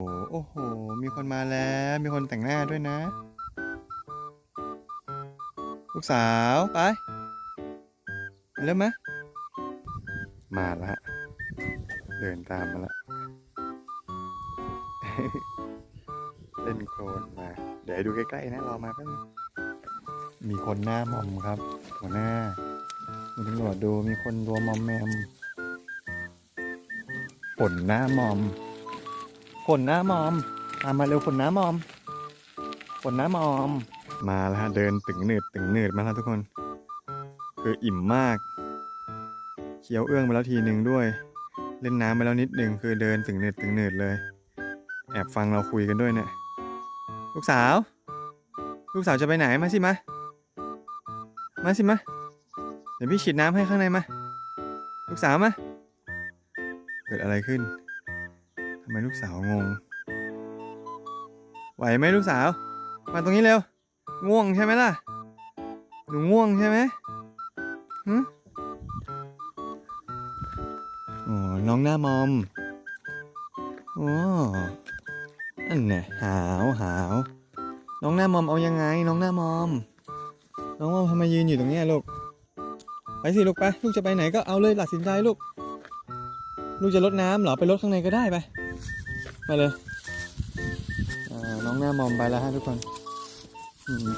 โอ้โอ้โห มีคนมาแล้ว มีคนแต่งหน้าด้วยนะ ลูกสาวไปเริ่มไหมมาแล้วฮะเดินตามมาแล้วเล่นโครนมา เดี๋ยวดูใกล้ๆนะรอมาแป๊บนึงมีคนหน้ามอมครับหัวหน้าตำรวจดูมีคนรัวมอมแมมผลหน้ามอม ผลหน้ามอมตามมาเร็วผลหน้ามอมผลหน้ามอม มาแล้วฮะเดินตึงหนืดตึงหนืดมาแล้วทุกคน คืออิ่มมากเคี้ยวเอื้องไปแล้วทีหนึ่งด้วย เล่นน้ำไปแล้วนิดหนึ่งคือเดินตึงหนืดตึงหนืดเลย แอบฟังเราคุยกันด้วยเนี่ยลูกสาว ลูกสาวจะไปไหนมาสิมามาสิมาเดี๋ยวพี่ฉีดน้ำให้ข้างในมาลูกสาวมาเกิดอะไรขึ้นำไมลูกสาวงง ไหวไหมลูกสาว มาตรงนี้เร็ว ง่วงใช่ไหมล่ะ หนูง่วงใช่ไหมหึอ๋อ น้องหน้ามอมอ๋ออันน่ะหาวหาว น้องหน้ามอมเอายังไง น้องหน้ามอม น้องมอมทำไมยืนอยู่ตรงเนี้ยลูก ไปสิลูกไป ลูกจะไปไหนก็เอาเลยตัดสินใจลูก ลูกจะลดน้ำเหรอ ไปลดข้างในก็ได้ไป มาเลยน้องหน้ามอมไปแล้วฮะทุกคนอืม